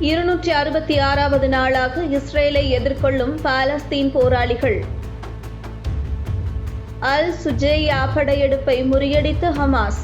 இருநூற்றி அறுபத்தி ஆறாவது நாளாக இஸ்ரேலை எதிர்கொள்ளும் பாலஸ்தீன் போராளிகள். அல் சுஜேயா படையெடுப்பை முறியடித்து ஹமாஸ்.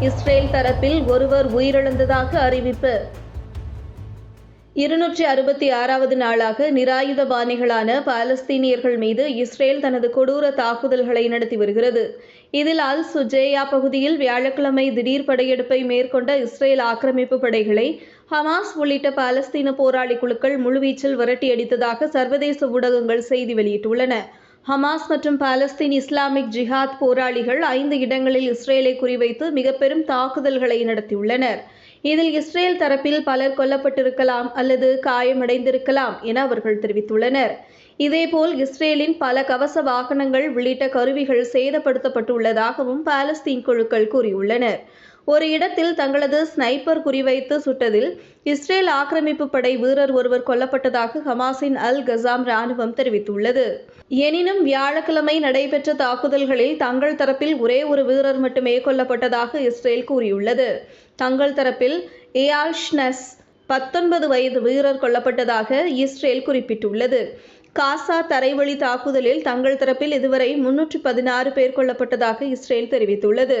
இஸ்ரேல் தரப்பில் ஒருவர் உயிரிழந்ததாக அறிவிப்பு. இருநூற்றி அறுபத்தி ஆறாவது நாளாக நிராயுதபாணிகளான பாலஸ்தீனியர்கள் மீது இஸ்ரேல் தனது கொடூர தாக்குதல்களை நடத்தி வருகிறது. இதில் அல் சுஜேயா பகுதியில் வியாழக்கிழமை திடீர் படையெடுப்பை மேற்கொண்ட இஸ்ரேல் ஆக்கிரமிப்பு படைகளை ஹமாஸ் உள்ளிட்ட பாலஸ்தீன போராளி குழுக்கள் முழுவீச்சில் விரட்டியடித்ததாக சர்வதேச ஊடகங்கள் செய்தி வெளியிட்டுள்ளன. ஹமாஸ் மற்றும் பாலஸ்தீன் இஸ்லாமிக் ஜிஹாத் போராளிகள் ஐந்து இடங்களில் இஸ்ரேலை குறிவைத்து மிக பெரும் தாக்குதல்களை நடத்தியுள்ளனர். இதில் இஸ்ரேல் தரப்பில் பலர் கொல்லப்பட்டிருக்கலாம் அல்லது காயமடைந்திருக்கலாம் என அவர்கள் தெரிவித்துள்ளனர். இதேபோல் இஸ்ரேலின் பல கவச வாகனங்கள் உள்ளிட்ட கருவிகள் சேதப்படுத்தப்பட்டுள்ளதாகவும் பாலஸ்தீன் குழுக்கள் கூறியுள்ளனர். ஒரு இடத்தில் தங்களது ஸ்னைப்பர் குறிவைத்து சுட்டதில் இஸ்ரேல் ஆக்கிரமிப்பு படை வீரர் ஒருவர் கொல்லப்பட்டதாக ஹமாஸின் அல் கசாம் ராணுவம் தெரிவித்துள்ளது. எனினும் வியாழக்கிழமை நடைபெற்ற தாக்குதல்களில் தங்கள் தரப்பில் ஒரே ஒரு வீரர் மட்டுமே கொல்லப்பட்டதாக இஸ்ரேல் கூறியுள்ளது. தங்கள் தரப்பில் ஏயால் ஷ்னஸ் பத்தொன்பது வயது வீரர் கொல்லப்பட்டதாக இஸ்ரேல் குறிப்பிட்டுள்ளது. காசா தரைவழி தாக்குதலில் தங்கள் தரப்பில் இதுவரை முன்னூற்று பதினாறு பேர் கொல்லப்பட்டதாக இஸ்ரேல் தெரிவித்துள்ளது.